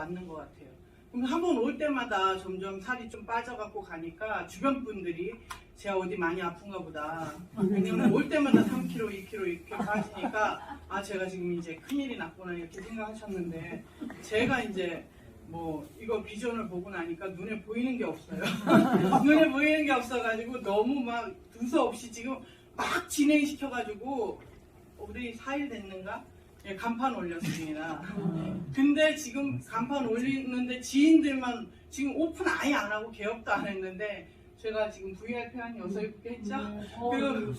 왔는 것 같아요. 그럼 한 번 올 때마다 점점 살이 좀 빠져갖고 가니까 주변 분들이 제가 어디 많이 아픈가 보다. 왜냐면 올 때마다 3kg, 2kg 이렇게 빠지니까 아 제가 지금 이제 큰일이 났구나 이렇게 생각하셨는데 제가 이제 뭐 이거 비전을 보고 나니까 눈에 보이는 게 없어요. 눈에 보이는 게 없어가지고 너무 막 두서없이 지금 막 진행시켜가지고 우리 4일 됐는가? 예, 간판 올렸습니다. 근데 지금 간판 올리는데 지인들만 지금 오픈 아예 안 하고 개업도 안 했는데 제가 지금 VIP 한 여섯 일곱 개 했죠? 그리고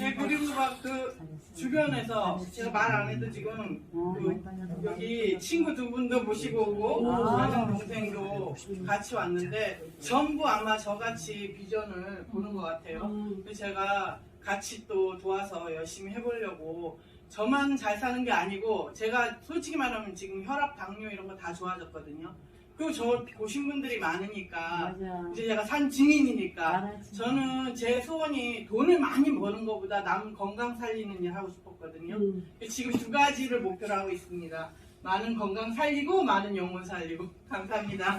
예, 그리고 막 그 주변에서 제가 말 안 해도 지금 그 여기 친구 두 분도 모시고 오고 다른 동생도 같이 왔는데 전부 아마 저같이 비전을 보는 것 같아요. 그래서 제가 같이 또 도와서 열심히 해보려고 저만 잘 사는 게 아니고 제가 솔직히 말하면 지금 혈압, 당뇨 이런 거 다 좋아졌거든요. 그리고 저 보신 분들이 많으니까 맞아. 이제 제가 산 증인이니까 알았지. 저는 제 소원이 돈을 많이 버는 것보다 남 건강 살리는 일 하고 싶었거든요. 음. 지금 두 가지를 목표로 하고 있습니다. 많은 건강 살리고 많은 영혼 살리고 감사합니다.